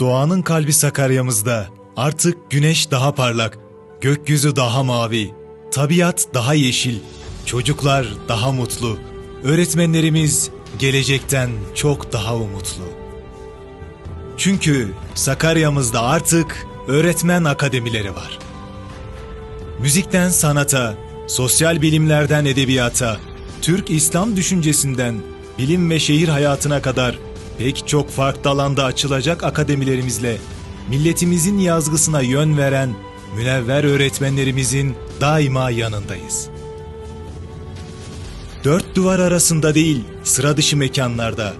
Doğanın kalbi Sakarya'mızda. Artık güneş daha parlak, gökyüzü daha mavi, tabiat daha yeşil, çocuklar daha mutlu, öğretmenlerimiz gelecekten çok daha umutlu. Çünkü Sakarya'mızda artık öğretmen akademileri var. Müzikten sanata, sosyal bilimlerden edebiyata, Türk İslam düşüncesinden bilim ve şehir hayatına kadar pek çok farklı alanda açılacak akademilerimizle milletimizin yazgısına yön veren münevver öğretmenlerimizin daima yanındayız. Dört duvar arasında değil, sıra dışı mekanlarda,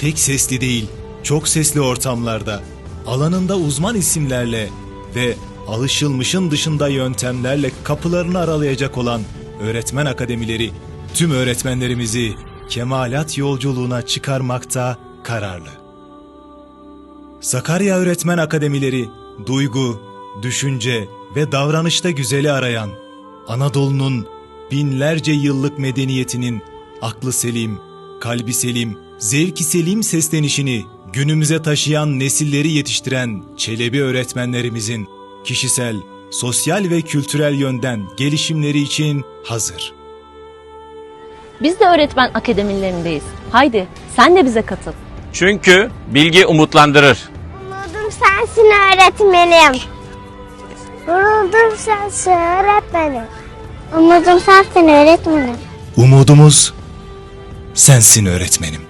tek sesli değil, çok sesli ortamlarda, alanında uzman isimlerle ve alışılmışın dışında yöntemlerle kapılarını aralayacak olan öğretmen akademileri tüm öğretmenlerimizi kemalat yolculuğuna çıkarmakta kararlı. Sakarya Öğretmen Akademileri duygu, düşünce ve davranışta güzeli arayan Anadolu'nun binlerce yıllık medeniyetinin aklı selim, kalbi selim, zevki selim seslenişini günümüze taşıyan nesilleri yetiştiren Çelebi öğretmenlerimizin kişisel, sosyal ve kültürel yönden gelişimleri için hazır. Biz de öğretmen akademilerindeyiz. Haydi sen de bize katıl. Çünkü bilgi umutlandırır. Umudum sensin öğretmenim. Umudum sensin öğretmenim. Umudum sensin öğretmenim. Umudumuz sensin öğretmenim.